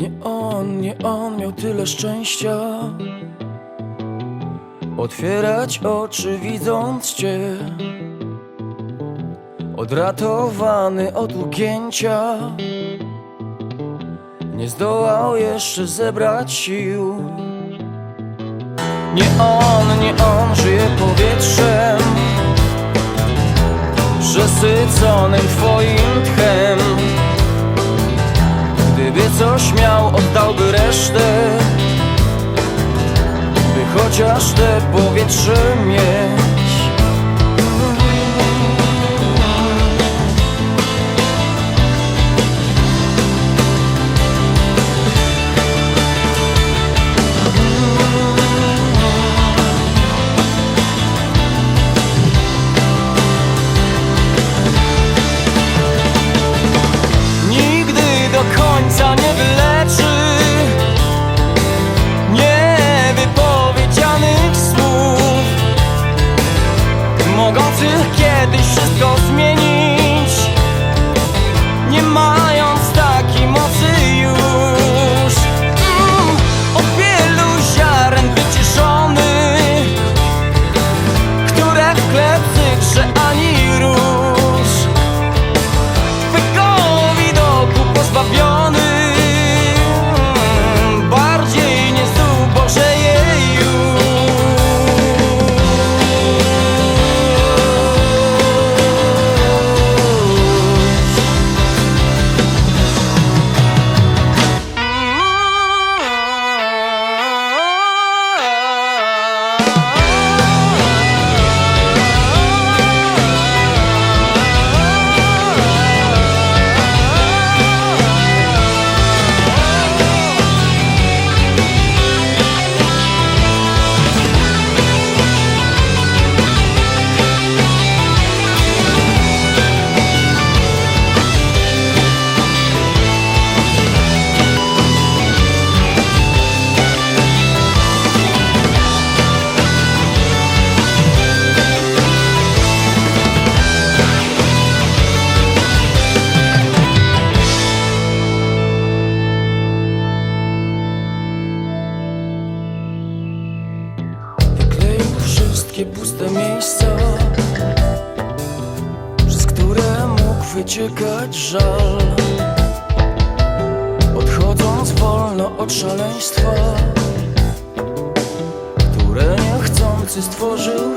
Nie on, nie on miał tyle szczęścia. Otwierać oczy widząc cię. Odratowany od ugięcia Nie zdołał jeszcze zebrać sił. Nie on, nie on żyje powietrzem. Przesyconym twoim coś miał, oddałby resztę. By chociaż te powietrze mieć kiedyś wszystko zmienić wszystkie puste miejsca Przez które mógł wyciekać żal. Odchodząc wolno od szaleństwa Które niechcący stworzył